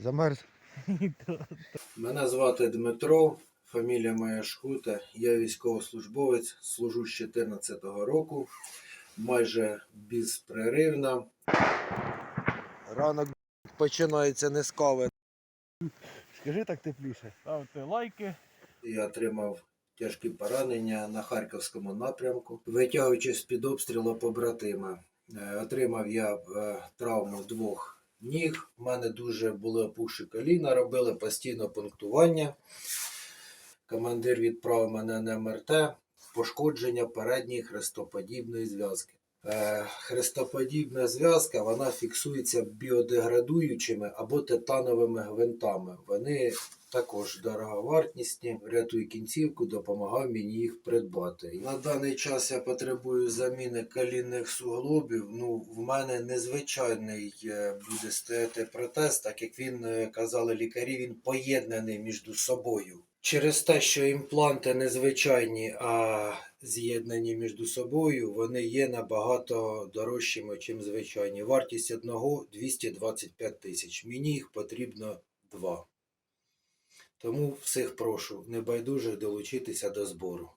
Замерз. Мене звати Дмитро, фамілія моя Шкута. Я військовослужбовець, служу з 14 року, майже безпреривно. Ранок починається не з кави. Скажи так тепліше. Ставте лайки. Я отримав тяжкі поранення на Харківському напрямку, витягуючи з-під обстрілу побратима. Е, Отримав я е, травму двох ніг. У мене дуже були опухші коліна, робили постійно пунктування. Командир відправив мене на МРТ, пошкодження передньої хрестоподібної зв'язки. Е, Хрестоподібна зв'язка вона фіксується біодеградуючими або титановими гвинтами. Вони також дороговартісні, рятую кінцівку, допомагав мені їх придбати. На даний час я потребую заміни колінних суглобів. Ну, в мене незвичайний е, буде стояти протез, так як він е, казали лікарі, він поєднаний між собою. Через те, що імпланти незвичайні, а з'єднані між собою, вони є набагато дорожчими, ніж звичайні. Вартість одного 225 тисяч. Мені їх потрібно два. Тому всіх прошу небайдуже долучитися до збору.